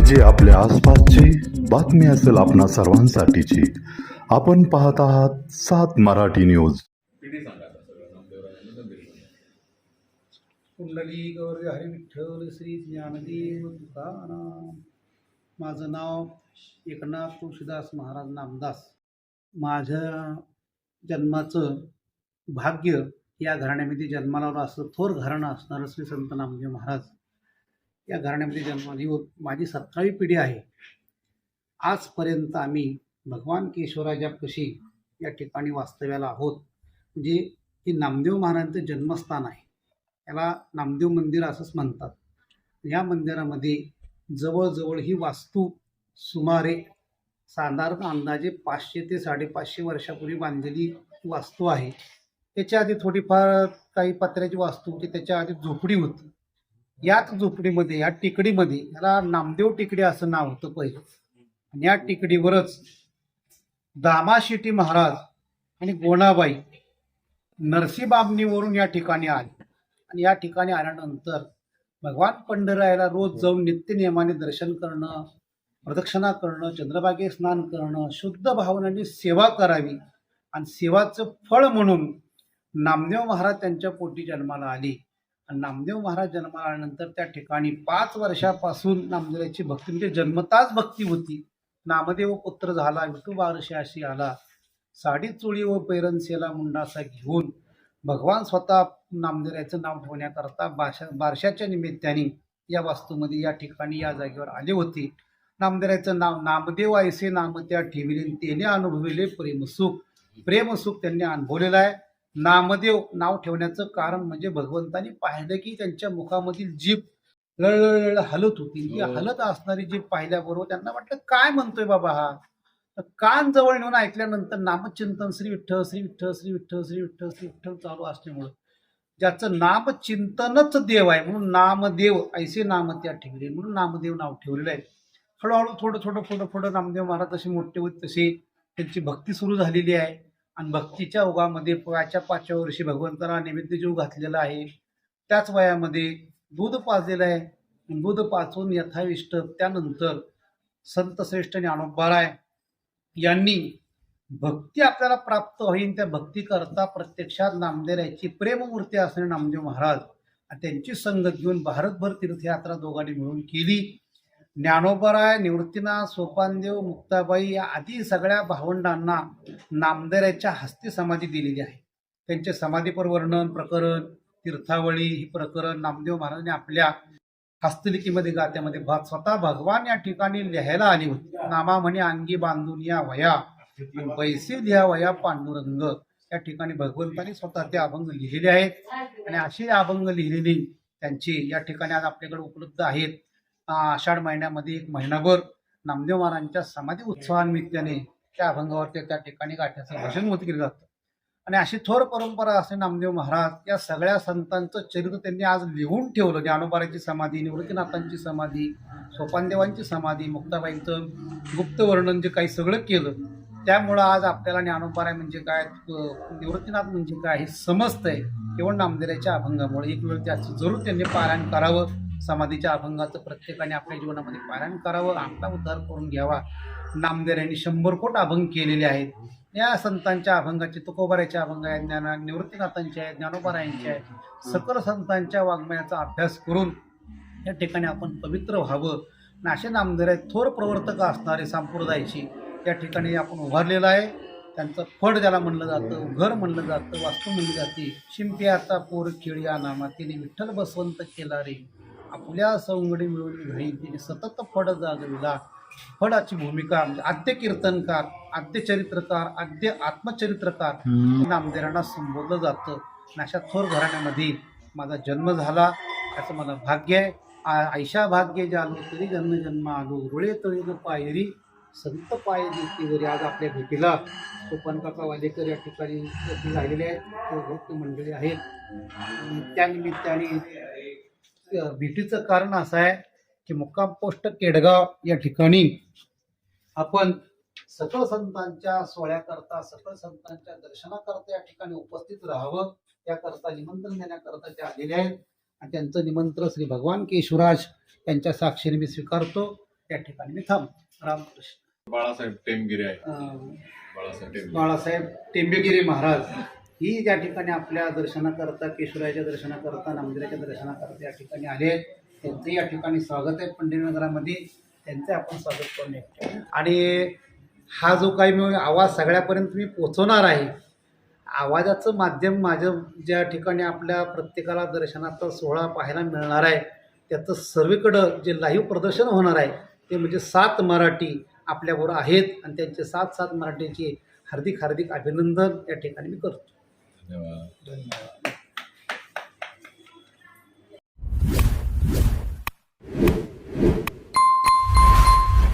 जे आपल्या आसपासची बातमी असेल आपणा सर्वांसाठीची. आपण पाहत आहात सात मराठी न्यूज. कुंडली गौरी हरी विठ्ठल श्री ज्ञानदेव तुकाराम. माझं नाव एकनाथ तुळशीदास महाराज नामदास. माझ्या जन्माचं भाग्य या घराण्यामध्ये जन्माला असं थोर घराणं असणारं श्री संत नामदेव महाराज. या घराण्यामध्ये जन्माला येऊन माझी सतरावी पिढी आहे. आजपर्यंत आम्ही भगवान केशवराजापाशी या ठिकाणी वास्तव्याला आहोत. म्हणजे हे नामदेव महाराजांचं जन्मस्थान आहे. याला नामदेव मंदिर असंच म्हणतात. या मंदिरामध्ये जवळजवळ ही वास्तू सुमारे साधारण अंदाजे पाचशे ते साडेपाचशे वर्षापूर्वी बांधलेली वास्तू आहे. त्याच्या आधी थोडीफार काही पत्र्याची वास्तू होती. त्याच्या आधी झोपडी होती. याच झोपडीमध्ये या टेकडीमध्ये याला नामदेव टेकडी असं नाव होतं पहिलं. आणि या टेकडीवरच दामाशेटी महाराज आणि गोणाबाई नरसीबाबनीवरून या ठिकाणी आले. आणि या ठिकाणी आल्यानंतर भगवान पंढरायाला रोज जाऊन नित्यनियमाने दर्शन करणं प्रदक्षिणा करणं चंद्रभागे स्नान करणं शुद्ध भावनांनी सेवा करावी आणि सेवाचं फळ म्हणून नामदेव महाराज त्यांच्या पोटी जन्माला आले. नामदेव महाराज जन्माला आल्यानंतर त्या ठिकाणी पाच वर्षापासून नामदेवाची भक्ती म्हणजे जन्मताच भक्ती होती. नामदेव पुत्र झाला विठोबा अशी आला. साडी चोळी व पैरनसेला मुंडासा घेऊन भगवान स्वतः नामदेवाचं नाव ठेवण्याकरता बाशा बारशाच्या निमित्ताने या वास्तूमध्ये या ठिकाणी या जागेवर आले होते. नामदेवाचं नाव नामदेव ऐसे नाम त्या ठेविले त्याने अनुभविले. प्रेमसुख प्रेमसुख त्यांनी अनुभवलेलं आहे. नामदेव नाव ठेवण्याचं कारण म्हणजे भगवंतानी पाहिलं की त्यांच्या मुखामधील जीभ लळलळ हलत होती. ती हलत असणारी जीभ पाहिल्याबरोबर त्यांना वाटलं काय म्हणतोय बाबा हा? कान जवळ नेऊन ऐकल्यानंतर नामचिंतन श्री विठ्ठल श्री विठ्ठल श्री विठ्ठल श्री विठ्ठल श्री विठ्ठल चालू असल्यामुळं ज्याचं नामचिंतनच देव आहे म्हणून नामदेव ऐसे नाम त्या ठेवले म्हणून नामदेव नाव ठेवलेलं आहे. हळूहळू थोडं थोडं थोडं थोडं नामदेव महाराज जसे मोठे होत तसे त्यांची भक्ती सुरू झालेली आहे. आणि भक्तीच्या ओघामध्ये वयाच्या पाचव्या वर्षी भगवंताला नैवेद्य जीव घातलेला आहे. त्याच वयामध्ये दूध पाजलेलं आहे. दूध पाचून यथाविष्ट त्यानंतर संत श्रेष्ठ ज्ञानोबाराय यांनी भक्ती आपल्याला प्राप्त होईल त्या भक्ती करता प्रत्यक्षात नामदेवाची प्रेममूर्ती असणारे नामदेव महाराज त्यांची संगत घेऊन भारतभर तीर्थयात्रा दोघांनी मिळून केली. ज्ञानोबराय निवृत्तीनाथ सोपानदेव मुक्ताबाई या आदी सगळ्या भावंडांना नामदेऱ्याच्या हस्ती समाधी दिलेली आहे. त्यांचे समाधीपर वर्णन प्रकरण तीर्थावळी ही प्रकरण नामदेव महाराजांनी आपल्या हस्तलिखीमध्ये गात्यामध्ये भात स्वतः भगवान या ठिकाणी लिहायला आली होती. नामा म्हणे अंगी बांधून या वया बैसी लिहा वया पांडुरंग. या ठिकाणी भगवंतांनी स्वतः ते अभंग लिहिलेले आहेत. आणि असे अभंग लिहिलेली त्यांची या ठिकाणी आज आपल्याकडे उपलब्ध आहेत. आषाढ महिन्यामध्ये एक महिनाभर नामदेव महाराजांच्या समाधी उत्सवानिमित्ताने त्या अभंगावरती त्या ठिकाणी गाठ्याचं भाषण होत केलं जातं. आणि अशी थोर परंपरा असणे नामदेव महाराज या सगळ्या संतांचं चरित्र त्यांनी आज लिहून ठेवलं. ज्ञानोबाराची समाधी निवृत्तीनाथांची समाधी सोपानदेवांची समाधी मुक्ताबाईंचं गुप्त वर्णन जे काही सगळं केलं त्यामुळं आज आपल्याला ज्ञानोबाराय म्हणजे काय निवृत्तीनाथ म्हणजे काय हे समजतंय. केवळ नामदेवाच्या अभंगामुळे एक वेळ त्याचं जरूर त्यांनी पारायण करावं. समाधीच्या अभंगाचं प्रत्येकाने आपल्या जीवनामध्ये पारायण करावं आपला उद्धार करून घ्यावा. नामदेर यांनी शंभर कोट अभंग केलेले आहेत. या संतांच्या अभंगाचे तुकोबाऱ्याचे अभंग आहेत ज्ञाना निवृत्तीनाथांचे आहेत ज्ञानोबारायांचे आहेत. सकल संतांच्या वाङ्मयाचा अभ्यास करून या ठिकाणी आपण पवित्र व्हावं. आणि असे आहेत थोर प्रवर्तक असणारे संप्रदायाची या ठिकाणी आपण उभारलेलं आहे. त्यांचं फड ज्याला म्हणलं जातं घर म्हणलं जातं वास्तू म्हणली जाते. शिंप्याचा पोर खेळ्या नामा तिने विठ्ठल बसवंत केला रे. आपल्या सवंगडी मिळवली घडी तिने सतत फड जागविला. फडाची भूमिका म्हणजे आद्य कीर्तनकार आद्य चरित्रकार आद्य आत्मचरित्रकार नामदेवांना संबोधलं जातं. आणि अशा थोर घराण्यामध्ये माझा जन्म झाला याचं मला भाग्य आहे. आयशा भाग्य जालो तरी जन्म जन्म आलो. रुळे तळीन पायरी संत पाय देतीवरी आज आपल्या भेटीला. सोपन काका वालेकर या ठिकाणी राहिलेले आहेत. ते भक्त मंडळी आहेत. त्यानिमित्ताने अ, भेटीचं कारण असं आहे की मुक्काम पोस्ट केडगाव या ठिकाणी आपण सकल संतांच्या सोहळ्याकरता सकल संतांच्या दर्शनाकरता या ठिकाणी उपस्थित राहावं त्याकरता निमंत्रण देण्याकरता ते आलेले आहेत. आणि त्यांचं निमंत्रण श्री भगवान केशवराज यांच्या साक्षीने मी स्वीकारतो. या ठिकाणी मी थांब. रामकृष्ण बाळासाहेब टेमगिरे बाळासाहेब टेंबेगिरी महाराज. ही ज्या ठिकाणी आपल्या दर्शनाकरता केशवरायाच्या दर्शनाकरता नामदेवाच्या दर्शनाकरता या ठिकाणी आले आहेत त्यांचं या ठिकाणी स्वागत आहे पंढरीनगरामध्ये. त्यांचं आपण स्वागत करून येतो आणि हा जो काही मी आवाज सगळ्यापर्यंत मी पोचवणार आहे आवाजाचं माध्यम माझ्या ज्या ठिकाणी आपल्या प्रत्येकाला दर्शनाचा सोहळा पाहायला मिळणार आहे त्याचं सर्वीकडं जे लाईव्ह प्रदर्शन होणार आहे ते म्हणजे सात मराठी आपल्याबरोबर आहेत आणि त्यांचे सात सात मराठीचे हार्दिक हार्दिक अभिनंदन या ठिकाणी मी करतो. धन्यवाद धन्यवाद